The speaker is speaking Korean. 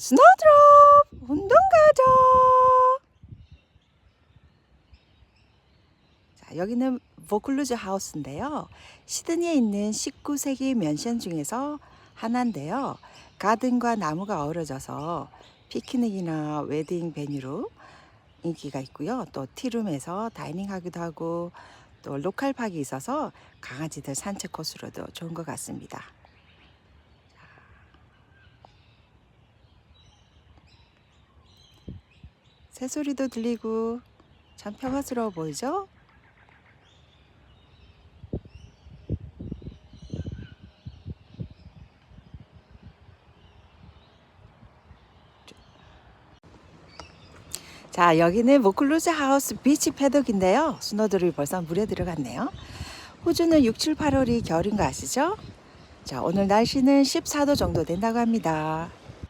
스노드롭 운동 가자. 자, 여기는 보클루즈 하우스인데요. 시드니에 있는 19세기 맨션 중에서 하나인데요. 가든과 나무가 어우러져서 피크닉이나 웨딩 베뉴로 인기가 있고요. 또 티룸에서 다이닝하기도 하고 또 로컬 팍이 있어서 강아지들 산책 코스로도 좋은 것 같습니다. 새소리도 들리고 참 평화스러워 보이죠? 자, 여기는 모클루즈 하우스 비치 패독인데요. 스노들이 벌써 물에 들어갔네요. 호주는 6, 7, 8월이 겨울인 거 아시죠? 자, 오늘 날씨는 14도 정도 된다고 합니다.